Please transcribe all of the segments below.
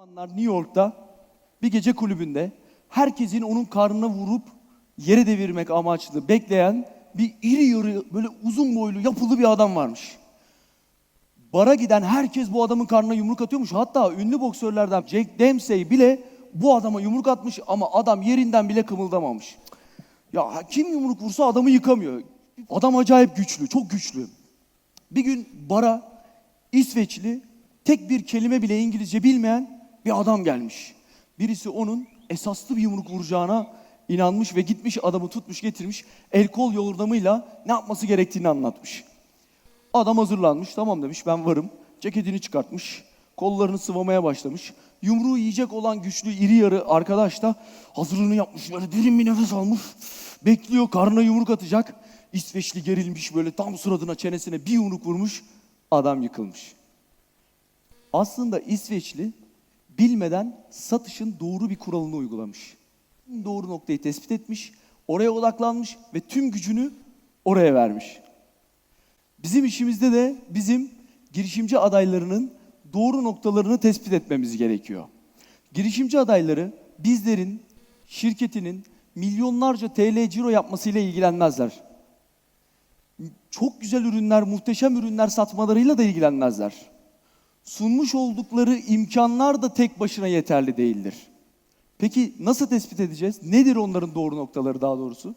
zamanlar New York'ta bir gece kulübünde herkesin onun karnına vurup yere devirmek amaçlı bekleyen bir iri yarı böyle uzun boylu yapılı bir adam varmış. Bara giden herkes bu adamın karnına yumruk atıyormuş. Hatta ünlü boksörlerden Jack Dempsey bile bu adama yumruk atmış ama adam yerinden bile kımıldamamış. Ya kim yumruk vursa adamı yıkamıyor. Adam acayip güçlü, çok güçlü. Bir gün bara İsveçli tek bir kelime bile İngilizce bilmeyen bir adam gelmiş. Birisi onun esaslı bir yumruk vuracağına inanmış ve gitmiş adamı tutmuş getirmiş el kol yordamıyla ne yapması gerektiğini anlatmış. Adam hazırlanmış tamam demiş ben varım. Ceketini çıkartmış kollarını sıvamaya başlamış. Yumruğu yiyecek olan güçlü iri yarı arkadaş da hazırlığını yapmış böyle derin bir nefes almış. Bekliyor karnına yumruk atacak. İsveçli gerilmiş böyle tam suratına çenesine bir yumruk vurmuş. Adam yıkılmış. Aslında İsveçli bilmeden satışın doğru bir kuralını uygulamış. Doğru noktayı tespit etmiş, oraya odaklanmış ve tüm gücünü oraya vermiş. Bizim işimizde de bizim girişimci adaylarının doğru noktalarını tespit etmemiz gerekiyor. Girişimci adayları bizlerin şirketinin milyonlarca TL ciro yapmasıyla ilgilenmezler. Çok güzel ürünler, muhteşem ürünler satmalarıyla da ilgilenmezler. Sunmuş oldukları imkanlar da tek başına yeterli değildir. Peki nasıl tespit edeceğiz? Nedir onların doğru noktaları daha doğrusu?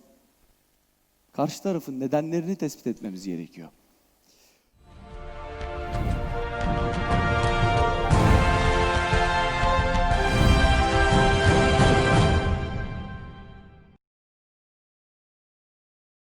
Karşı tarafın nedenlerini tespit etmemiz gerekiyor.